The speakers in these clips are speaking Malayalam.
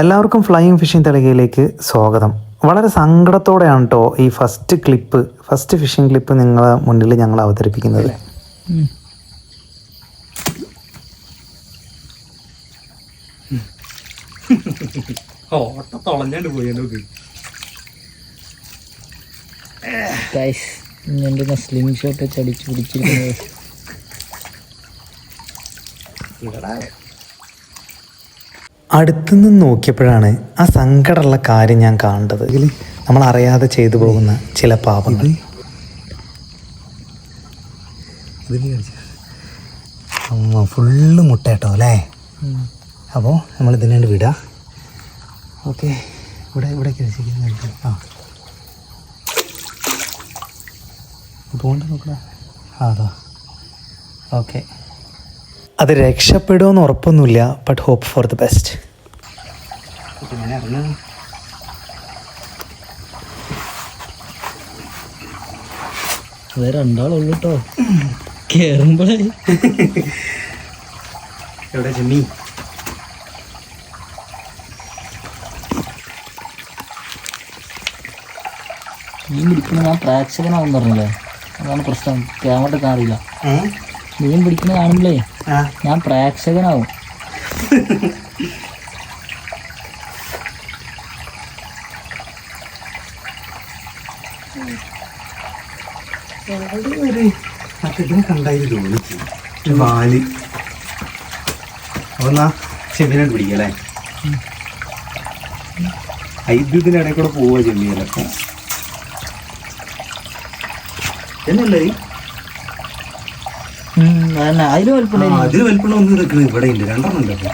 എല്ലാവർക്കും ഫ്ലൈയിങ് ഫിഷിംഗ് തളികയിലേക്ക് സ്വാഗതം. വളരെ സങ്കടത്തോടെയാണ് കേട്ടോ ഈ first clip first fishing clip നിങ്ങളെ മുന്നിൽ ഞങ്ങൾ അവതരിപ്പിക്കുന്നത്. ഓട്ട തുളഞ്ഞാണ്ട് പോയി നോക്ക്. ഗൈസ് എന്റെ സ്ലിംഗ് ഷോട്ട് വെച്ച് അടിച്ച് പിടിച്ചിരിക്കുന്നത്. അടുത്തുനിന്ന് നോക്കിയപ്പോഴാണ് ആ സങ്കടമുള്ള കാര്യം ഞാൻ കാണേണ്ടത്. നമ്മൾ അറിയാതെ ചെയ്തു പോകുന്ന ചില പാപങ്ങൾ. ഫുള്ള് മുട്ട കേട്ടോ അല്ലേ? അപ്പോൾ നമ്മൾ ഇതിനാണ്ട് വിടാം. ഓക്കെ ഇവിടെ ഇവിടെ ആ. പോകണ്ട നോക്കടാ. അതാ. ഓക്കെ. അത് രക്ഷപ്പെടുമെന്ന് ഉറപ്പൊന്നുമില്ല but hope for the best വേറെ രണ്ടാളുള്ളൂ കേട്ടോ കേറുമ്പോഴേ എവിടെ ചെമ്മീ മീൻ പിടിക്കുന്ന ഞാൻ പ്രേക്ഷകനാവും പറഞ്ഞില്ലേ? അതാണ് പ്രശ്നം. ക്യാമറ കാണില്ല മീൻ പിടിക്കുന്ന കാണുമ്പോഴേ ഞാൻ പ്രേക്ഷകനാവും. മറ്റേ കണ്ടായി ഐദ്യത്തിന്റെ ഇടയിൽ കൂടെ പോവാ ചെമ്മീനൊക്കെ എന്നല്ലേ അതിലും വലുപ്പം അതിന് വലിപ്പമുള്ള ഒന്ന് നിൽക്കുന്നത് ഇവിടെ ഉണ്ട്. രണ്ടെണ്ണം ഉണ്ട് അപ്പൊ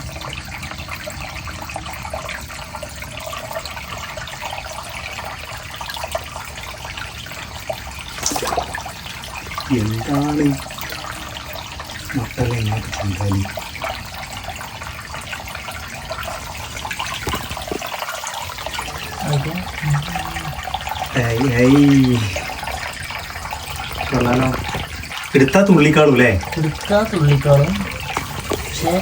എന്താണ് മുട്ടല എന്നൊക്കെ ചന്താലി കൊള്ളാലോ. എടുത്താ തുള്ളിക്കാളും അല്ലേ? എടുത്താ തുള്ളിക്കാളും. പക്ഷേ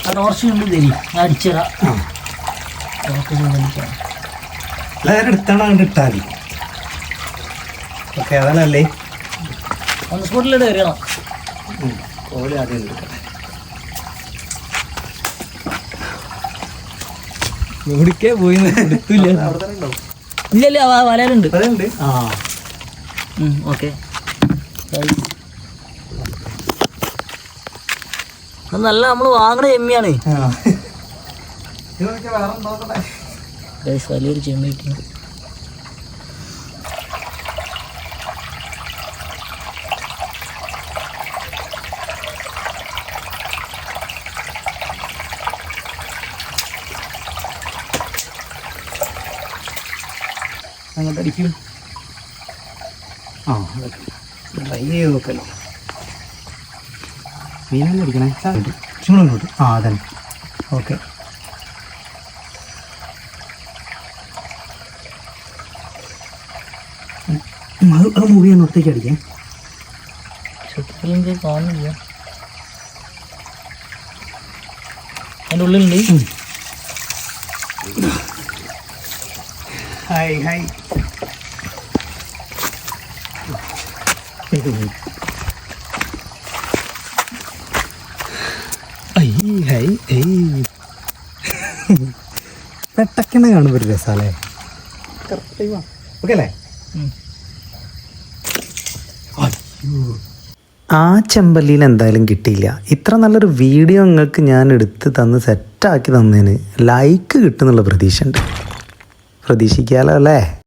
ആ. ടോർച്ച് കൊണ്ട് തരി അടിക്കാം എല്ലാവരും എടുത്താണ് അങ്ങോട്ട് ഇട്ടാൽ ഓക്കെ അതാണല്ലേ ഒന്ന് സ്പോട്ടിലിട്ട് വരണം ഓല ആദ്യം എടുക്കട്ടെ. പോയി എടുത്തില്ല. അവിടെ തന്നെ ഉണ്ടാവും. ഇല്ല ഇല്ല ആ വലയിലുണ്ട്. അതുണ്ട് ആ ഓക്കെ. നല്ല നമ്മൾ വാങ്ങണ ചെമ്മിയാണ് വലിയൊരു ചെമ്മി കിട്ടി. അങ്ങോട്ടടിക്കും ആ ഡ്രൈ ചെയ്ത് നോക്കല്ലോ. മീനെല്ലാം അടിക്കണേ ചൂടങ്ങോട്ട് ആ അതന്നെ. ഓക്കെ. അത് മൂവ് ചെയ്യാൻ പുറത്തേക്ക് അടിക്കേ. ചുറ്റിലും കാണുന്നില്ല അതിന്റെ ഉള്ളിലുണ്ട്. Hi hi. പെട്ടക്കണ കാണുമ്പോ ഒരു രസാലേ ഓക്കെ അല്ലേ ആ ചെമ്പല്ലിയിൽ എന്തായാലും കിട്ടിയില്ല. ഇത്ര നല്ലൊരു വീഡിയോ നിങ്ങൾക്ക് ഞാൻ എടുത്ത് തന്ന് സെറ്റാക്കി തന്നതിന് ലൈക്ക് കിട്ടുന്നുള്ള പ്രതീക്ഷ ഉണ്ട് പ്രതീക്ഷിക്കാലോ അല്ലേ?